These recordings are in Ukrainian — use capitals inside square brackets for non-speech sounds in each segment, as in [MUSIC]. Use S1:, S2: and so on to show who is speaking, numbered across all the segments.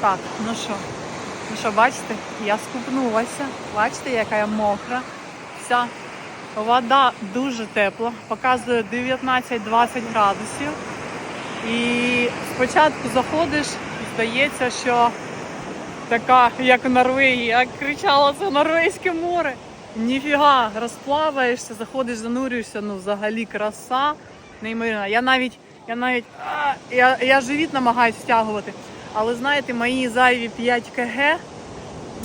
S1: Так, ну що? Ну що, бачите, я скупнулася. Бачите, яка я мокра. Вся вода дуже тепла, показує 19-20 градусів. І спочатку заходиш, здається, що така, як в Норвегії, я кричала, це Норвезьке море. Ніфіга, розплаваєшся, заходиш, занурюєшся, ну взагалі краса неймовірна. Я навіть, я навіть, а, я, я живіт намагаюся стягувати. Але знаєте, мої зайві 5 кг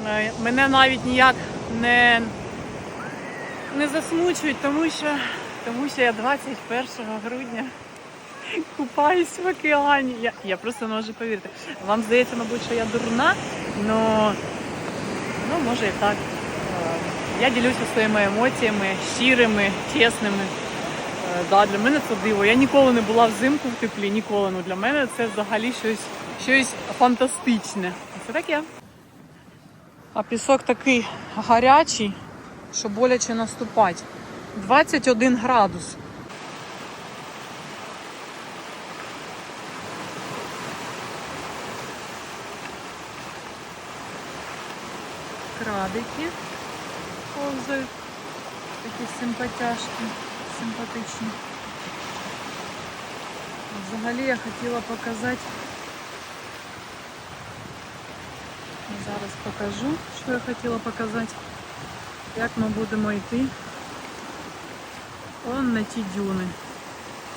S1: е, мене навіть ніяк не, не засмучують, тому що, тому що я 21 грудня купаюсь в океані. Я, я просто не можу повірити. Вам здається, мабуть, що я дурна, але ну, може і так. Е, Я ділюся своїми емоціями, щирими, чесними. Е, Да, для мене це диво. Я ніколи не була взимку в теплі, ніколи. Ну для мене це взагалі щось, щось фантастичне. Це таке. А пісок такий гарячий, що боляче наступати. 21 градус. Крабики повзають. Такі симпатяшки, симпатичні. Взагалі я хотіла показати. Зараз покажу, що я хотіла показати. Як ми будемо йти. Он на ті дюни.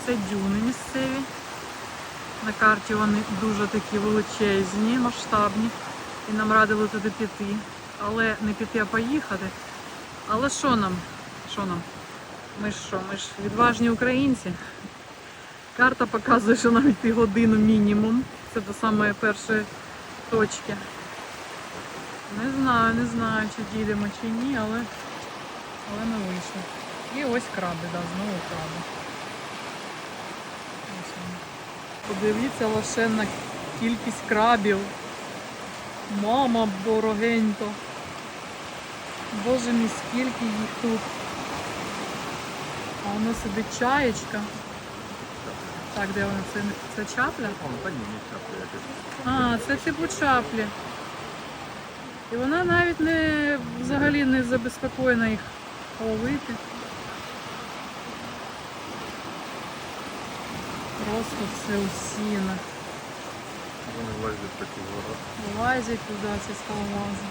S1: Це дюни місцеві. На карті вони дуже такі величезні, масштабні. І нам радили туди піти. Але не піти, а поїхати. Але що нам? Що нам? Ми ж що? Ми ж відважні українці. Карта показує, що нам йти годину мінімум. Це до самої першої точки. Не знаю, не знаю, чи дійдемо чи ні, але, але ми вийшли. І ось краби, да, знову краби. Подивіться лише на кількість крабів. Мама дорогенько. Боже мій, скільки їх тут. А воно сидить чаєчка. Так, де вона? Це, це чапля?
S2: Он, та ні, не чапля.
S1: А, це типу чаплі. І вона навіть не взагалі не забезпокоєна їх ловити. Просто все усіно.
S2: Вони лазять такі гора.
S1: Лазять туди ці скалолази.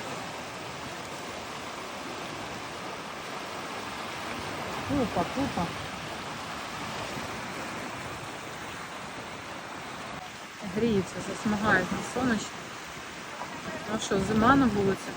S1: Купа, купа. Гріються, засмагають на сонечку. Ну що, зима на вулиці?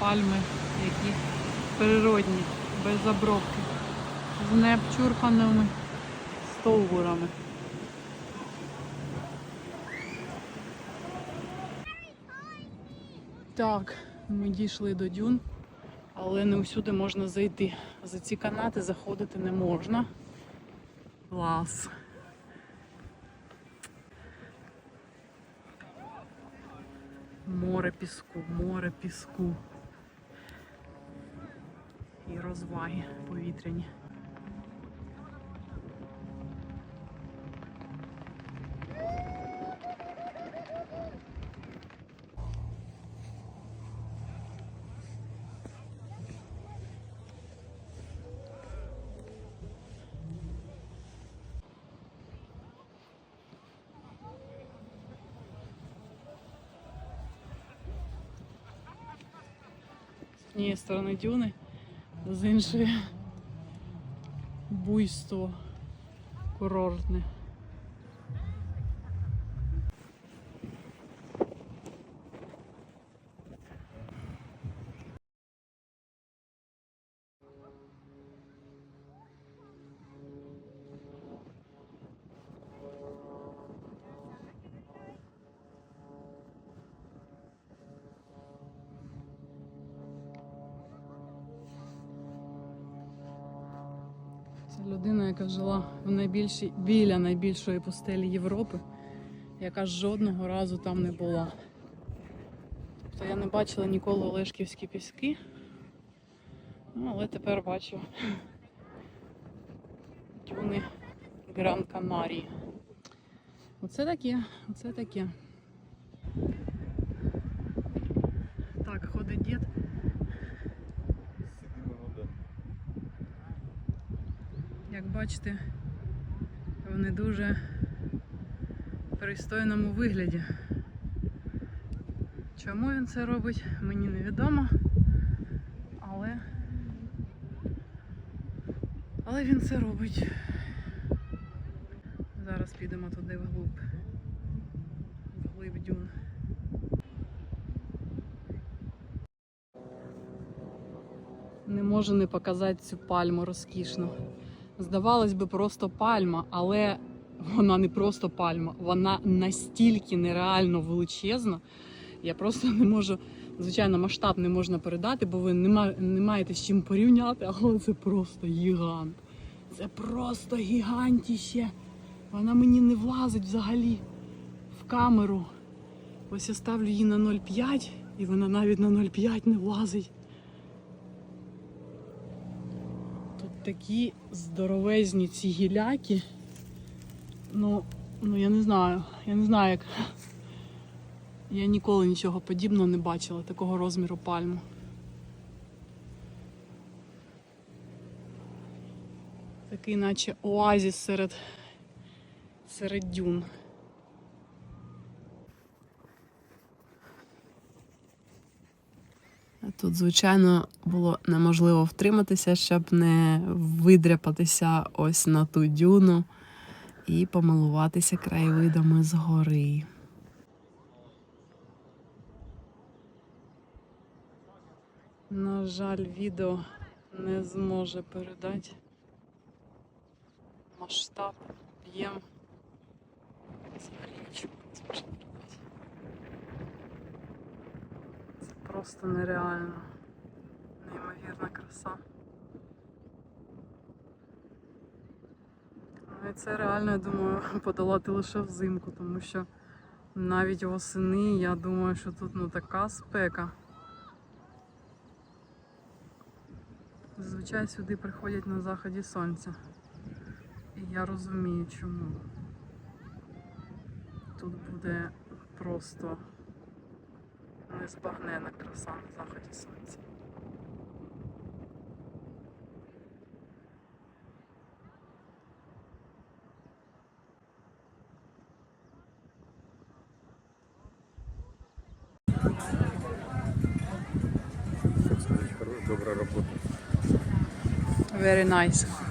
S1: Пальми, які природні, без обробки, з необчурханими стовбурами. Так, ми дійшли до дюн, але не усюди можна зайти. За ці канати заходити не можна. Клас. Море піску, море піску і розваги повітряні. З однієї сторони дюни з іншої буйство курортне. Це людина, яка жила в найбільшій біля найбільшої пустелі Європи, яка жодного разу там не була. Тобто я не бачила ніколи Олешківські піски, ну, але тепер бачу дюни Гран Канарії. Оце таке, оце таке. Бачите, вони дуже пристойному вигляді. Чому він це робить, мені невідомо. Але, але він це робить. Зараз підемо туди вглуб. Вглиб дюн. Не можу не показати цю пальму розкішну. Здавалось би, просто пальма, але вона не просто пальма, вона настільки нереально величезна. Я просто не можу, звичайно, масштаб не можна передати, бо ви не, маєте з чим порівняти, але це просто гігант. Це просто гігантіще. Вона мені не влазить взагалі в камеру. Ось я ставлю її на 0,5 і вона навіть на 0,5 не влазить. Тут такі здоровезні ці гіляки. Ну, ну я не знаю. Я не знаю, як. Я ніколи нічого подібного не бачила, такого розміру пальму. Такий, наче оазіс серед, серед дюн. Тут, звичайно, було неможливо втриматися, щоб не видряпатися ось на ту дюну і помилуватися краєвидами згори. На жаль, відео не зможе передати масштаб, об'єм. Це просто нереально. Неймовірна краса. Ну і це реально, я думаю, [LAUGHS] подолати лише взимку, тому що навіть восени я думаю, що тут ну така спека. Зазвичай сюди приходять на заході сонця. І я розумію, чому. Тут буде просто незбагнена краса на заході сонця.
S2: Добра робота.
S1: Very nice.